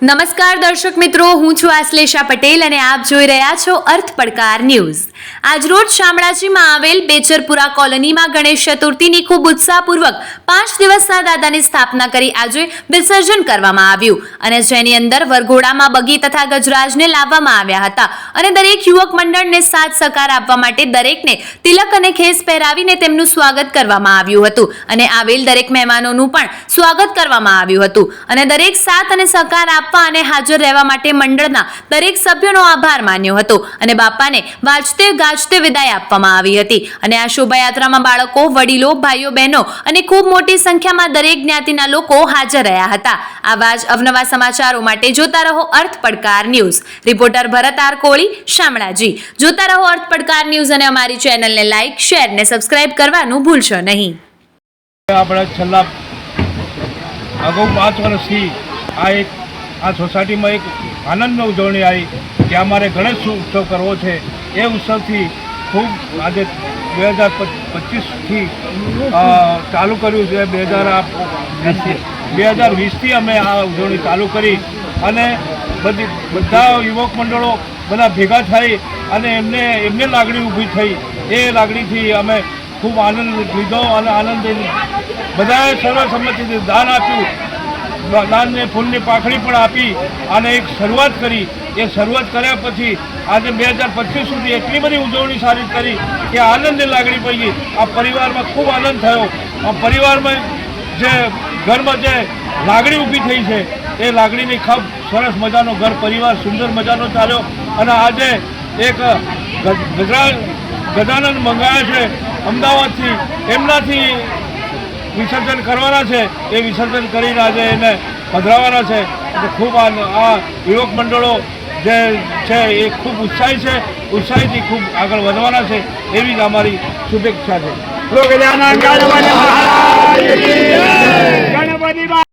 નમસ્કાર દર્શક મિત્રો, હું છું આશ્લેષા પટેલ અને આપ જોઈ રહ્યા છો અર્થ પડકાર ન્યૂઝ. આજરોજ શામળાજીમાં આવેલ બેચરપુરા કોલોનીમાં ગણેશ ચતુર્થીની ખૂબ ઉત્સાહપૂર્વક પાંચ દિવસના દાદાની સ્થાપના કરી આજે વિસર્જન કરવામાં આવ્યું અને જેની અંદર વરઘોડામાં બગી તથા ગજરાજને લાવવામાં આવ્યા હતા અને દરેક યુવક મંડળને સાથ સહકાર આપવા માટે દરેકને તિલક અને ખેસ પહેરાવીને તેમનું સ્વાગત કરવામાં આવ્યું હતું અને આવેલ દરેક મહેમાનોનું પણ સ્વાગત કરવામાં આવ્યું હતું અને દરેક સાથ અને સહકાર આપવા અને હાજર રહેવા માટે મંડળના દરેક સભ્યોનો આભાર માન્યો હતો અને બાપાને વાજતે ગાજતે વિદાય આપવામાં આવી હતી. અને આ શોભાયાત્રામાં બાળકો, વડીલો, ભાઈઓ, બહેનો અને ખૂબ મોટી સંખ્યામાં દરેક જ્ઞાતિના લોકો હાજર રહ્યા હતા. આવા જ અવનવા સમાચારો માટે જોતા રહો અર્થ પડકાર news. Reporter Bharat R Koli, Shamlaji. જોતા રહો અર્થ પડકાર ન્યૂઝ અને અમારી ચેનલને લાઇક શેર ને સબસ્ક્રાઇબ કરવાનું ભૂલશો નહીં. આપણે છેલ્લા અગાઉ પાંચ વર્ષથી આ એક આ સોસાયટીમાં એક આનંદની ઉજવણી આવી કે અમારે ગણેશ ઉત્સવ કરવો છે. એ ઉત્સવથી ખૂબ આજે બે હજાર પચીસથી ચાલુ કર્યું છે બે હજાર બે હજાર વીસથી અમે આ ઉજવણી ચાલુ કરી અને બધી, બધા યુવક મંડળો બધા ભેગા થઈ અને એમને એમને લાગણી ઊભી થઈ. એ લાગણીથી અમે ખૂબ આનંદ લીધો અને આનંદ બધાએ સર્વસંમતિથી દાન આપ્યું. દાનને ફૂલની પાખડી પણ આપી અને એક શરૂઆત કરી. એ શરૂઆત કર્યા પછી આજે બે હજાર પચીસ સુધી એટલી બધી ઉજવણી સારી કરી કે આનંદની લાગણી પડી. આ પરિવારમાં ખૂબ આનંદ થયો. આ પરિવારમાં જે ઘરમાં જે લાગણી ઊભી થઈ છે, એ લાગણીની ખૂબ સરસ મજાનો ઘર પરિવાર, સુંદર મજાનો ચાલ્યો. અને આજે એક ગ- ગજરાજ ગજાનંદ મંગાયા છે. અમદાવાદથી, એમનાથી વિસર્જન કરવાના છે એ વિસર્જન કરીને આજે એને પધરાવવાના છે. એટલે ખૂબ આ આ યુવક મંડળો જે છે એ ખૂબ ઉત્સાહી છે. ઉત્સાહીથી ખૂબ આગળ વધવાના છે. એવી જ અમારી શુભેચ્છા છે. ગણપતિ